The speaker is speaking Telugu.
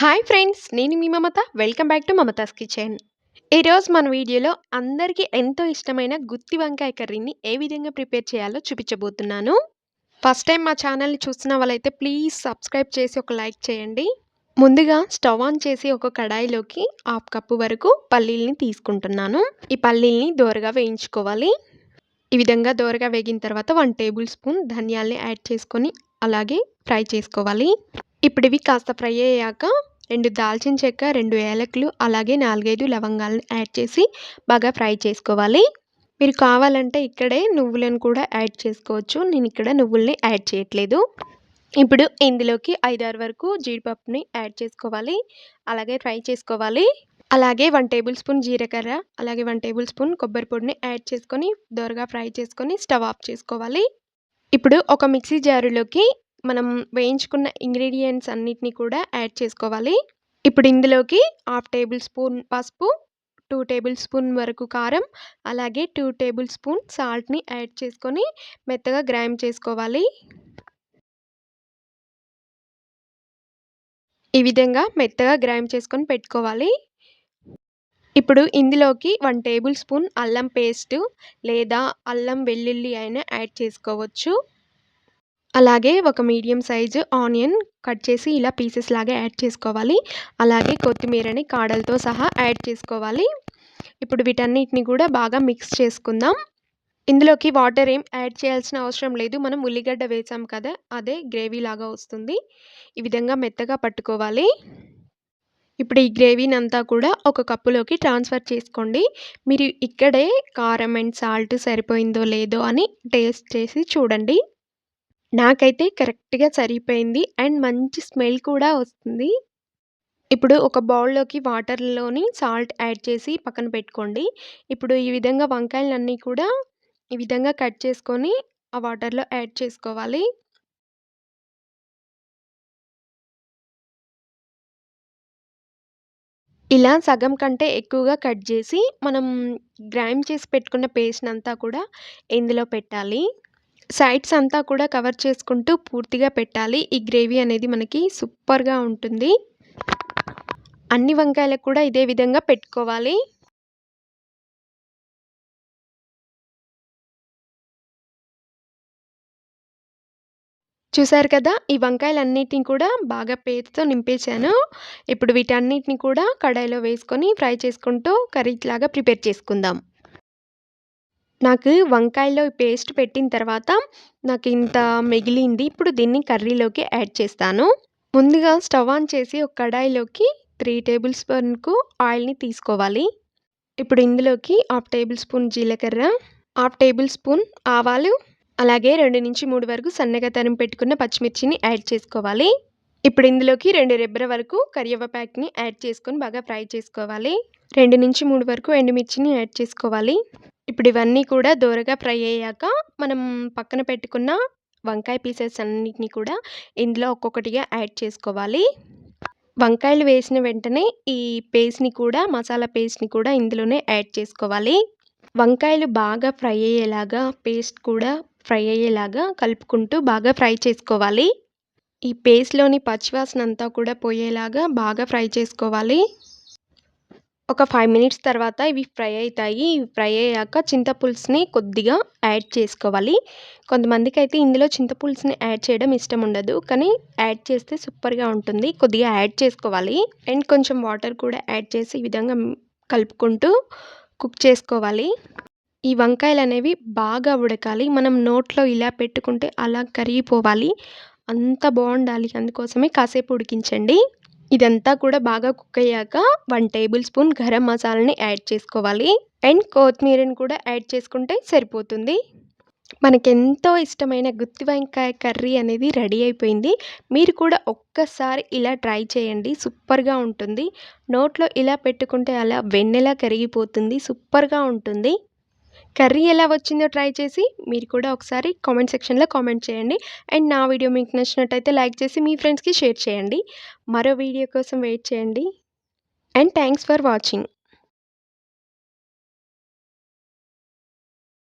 హాయ్ ఫ్రెండ్స్ నేను మీ Mamata. Welcome back to Mamata's kitchen ఈరోజు మన వీడియోలో అందరికీ ఎంతో ఇష్టమైన గుత్తి వంకాయ కర్రీని ఏ విధంగా ప్రిపేర్ చేయాలో చూపించబోతున్నాను. ఫస్ట్ టైం మా ఛానల్ని చూస్తున్న వాళ్ళైతే ప్లీజ్ సబ్స్క్రైబ్ చేసి ఒక లైక్ చేయండి. ముందుగా స్టవ్ ఆన్ చేసి ఒక కడాయిలోకి హాఫ్ కప్పు వరకు పల్లీల్ని తీసుకుంటున్నాను. ఈ పల్లీల్ని దోరగా వేయించుకోవాలి. ఈ విధంగా దోరగా వేగిన తర్వాత వన్ టేబుల్ స్పూన్ ధనియాల్ని యాడ్ చేసుకొని అలాగే ఫ్రై చేసుకోవాలి. ఇప్పుడు ఇవి కాస్త ఫ్రై అయ్యాక రెండు దాల్చిన చెక్క రెండు ఏలకులు అలాగే నాలుగైదు లవంగాలను యాడ్ చేసి బాగా ఫ్రై చేసుకోవాలి. మీరు కావాలంటే ఇక్కడే నువ్వులను కూడా యాడ్ చేసుకోవచ్చు. నేను ఇక్కడ నువ్వుల్ని యాడ్ చేయట్లేదు. ఇప్పుడు ఇందులోకి ఐదారు వరకు జీడిపప్పుని యాడ్ చేసుకోవాలి. అలాగే ఫ్రై చేసుకోవాలి. అలాగే వన్ టేబుల్ స్పూన్ జీలకర్ర అలాగే వన్ టేబుల్ స్పూన్ కొబ్బరి పొడిని యాడ్ చేసుకొని దోరగా ఫ్రై చేసుకొని స్టవ్ ఆఫ్ చేసుకోవాలి. ఇప్పుడు ఒక మిక్సీ జారులోకి మనం వేయించుకున్న ఇంగ్రీడియంట్స్ అన్నిటిని కూడా యాడ్ చేసుకోవాలి. ఇప్పుడు ఇందులోకి హాఫ్ టేబుల్ స్పూన్ పసుపు టూ టేబుల్ స్పూన్ వరకు కారం అలాగే టూ టేబుల్ స్పూన్ సాల్ట్ని యాడ్ చేసుకొని మెత్తగా గ్రైండ్ చేసుకోవాలి. ఈ విధంగా మెత్తగా గ్రైండ్ చేసుకొని పెట్టుకోవాలి. ఇప్పుడు ఇందులోకి వన్ టేబుల్ స్పూన్ అల్లం పేస్ట్ లేదా అల్లం వెల్లుల్లి అయినా యాడ్ చేసుకోవచ్చు. అలాగే ఒక మీడియం సైజు ఆనియన్ కట్ చేసి ఇలా పీసెస్ లాగా యాడ్ చేసుకోవాలి. అలాగే కొత్తిమీరని కాడలతో సహా యాడ్ చేసుకోవాలి. ఇప్పుడు వీటన్నిటిని కూడా బాగా మిక్స్ చేసుకుందాం. ఇందులోకి వాటర్ ఏం యాడ్ చేయాల్సిన అవసరం లేదు. మనం ఉల్లిగడ్డ వేసాం కదా అదే గ్రేవీ లాగా వస్తుంది. ఈ విధంగా మెత్తగా పట్టుకోవాలి. ఇప్పుడు ఈ గ్రేవీని అంతా కూడా ఒక కప్పులోకి ట్రాన్స్ఫర్ చేసుకోండి. మీరు ఇక్కడే కారం అండ్ సాల్ట్ సరిపోయిందో లేదో అని టేస్ట్ చేసి చూడండి. నాకైతే కరెక్ట్‌గా సరిపోయింది. అండ్ మంచి స్మెల్ కూడా వస్తుంది. ఇప్పుడు ఒక బౌల్‌లోకి వాటర్‌లోని సాల్ట్ యాడ్ చేసి పక్కన పెట్టుకోండి. ఇప్పుడు ఈ విధంగా వంకాయలన్నీ కూడా ఈ విధంగా కట్ చేసుకొని ఆ వాటర్‌లో యాడ్ చేసుకోవాలి. ఇలా సగం కంటే ఎక్కువగా కట్ చేసి మనం గ్రైండ్ చేసి పెట్టుకున్న పేస్ట్‌నంతా కూడా ఇందులో పెట్టాలి. సైడ్స్ అంతా కూడా కవర్ చేసుకుంటూ పూర్తిగా పెట్టాలి. ఈ గ్రేవీ అనేది మనకి సూపర్గా ఉంటుంది. అన్ని వంకాయలకు కూడా ఇదే విధంగా పెట్టుకోవాలి. చూసారు కదా ఈ వంకాయలన్నిటిని కూడా బాగా పేరుతో నింపేశాను. ఇప్పుడు వీటన్నిటిని కూడా కడాయిలో వేసుకొని ఫ్రై చేసుకుంటూ కర్రీ లాగా ప్రిపేర్ చేసుకుందాం. నాకు వంకాయలో పేస్ట్ పెట్టిన తర్వాత నాకు ఇంత మిగిలింది. ఇప్పుడు దీన్ని కర్రీలోకి యాడ్ చేస్తాను. ముందుగా స్టవ్ ఆన్ చేసి ఒక కడాయిలోకి త్రీ టేబుల్ స్పూన్కు ఆయిల్ని తీసుకోవాలి. ఇప్పుడు ఇందులోకి హాఫ్ టేబుల్ స్పూన్ జీలకర్ర హాఫ్ టేబుల్ స్పూన్ ఆవాలు అలాగే రెండు నుంచి మూడు వరకు సన్నగా తరిమి పెట్టుకున్న పచ్చిమిర్చిని యాడ్ చేసుకోవాలి. ఇప్పుడు ఇందులోకి రెండు రెబ్బర వరకు కరివేపాకుని యాడ్ చేసుకొని బాగా ఫ్రై చేసుకోవాలి. రెండు నుంచి మూడు వరకు ఎండుమిర్చిని యాడ్ చేసుకోవాలి. ఇప్పుడు ఇవన్నీ కూడా దోరగా ఫ్రై అయ్యాక మనం పక్కన పెట్టుకున్న వంకాయ పీసెస్ అన్నిటిని కూడా ఇందులో ఒక్కొక్కటిగా యాడ్ చేసుకోవాలి. వంకాయలు వేసిన వెంటనే ఈ పేస్ట్ని కూడా మసాలా పేస్ట్ని కూడా ఇందులోనే యాడ్ చేసుకోవాలి. వంకాయలు బాగా ఫ్రై అయ్యేలాగా పేస్ట్ కూడా ఫ్రై అయ్యేలాగా కలుపుకుంటూ బాగా ఫ్రై చేసుకోవాలి. ఈ పేస్ట్లోని పచ్చివాసన అంతా కూడా పోయేలాగా బాగా ఫ్రై చేసుకోవాలి. ఒక ఫైవ్ మినిట్స్ తర్వాత ఇవి ఫ్రై అవుతాయి ఇవి ఫ్రై అయ్యాక చింతపులుసుని కొద్దిగా యాడ్ చేసుకోవాలి. కొంతమందికి అయితే ఇందులో చింతపులుసుని యాడ్ చేయడం ఇష్టం ఉండదు. కానీ యాడ్ చేస్తే సూపర్గా ఉంటుంది. కొద్దిగా యాడ్ చేసుకోవాలి. అండ్ కొంచెం వాటర్ కూడా యాడ్ చేసి ఈ విధంగా కలుపుకుంటూ కుక్ చేసుకోవాలి. ఈ వంకాయలు అనేవి బాగా ఉడకాలి. మనం నోట్లో ఇలా పెట్టుకుంటే అలా కరిగిపోవాలి. అంత బాగుండాలి. అందుకోసమే కాసేపు ఉడికించండి. ఇదంతా కూడా బాగా కుక్ అయ్యాక వన్ టేబుల్ స్పూన్ గరం మసాలాని యాడ్ చేసుకోవాలి. అండ్ కొత్తిమీరని కూడా యాడ్ చేసుకుంటే సరిపోతుంది. మనకెంతో ఇష్టమైన గుత్తి వంకాయ కర్రీ అనేది రెడీ అయిపోయింది. మీరు కూడా ఒక్కసారి ఇలా ట్రై చేయండి. సూపర్గా ఉంటుంది. నోట్లో ఇలా పెట్టుకుంటే అలా వెన్నెలా కరిగిపోతుంది. సూపర్గా ఉంటుంది. కర్రీ ఎలా వచ్చిందో ట్రై చేసి మీరు కూడా ఒకసారి కామెంట్ సెక్షన్లో కామెంట్ చేయండి. అండ్ నా వీడియో మీకు నచ్చినట్టయితే లైక్ చేసి మీ ఫ్రెండ్స్కి షేర్ చేయండి. మరో వీడియో కోసం వెయిట్ చేయండి. And thanks for watching.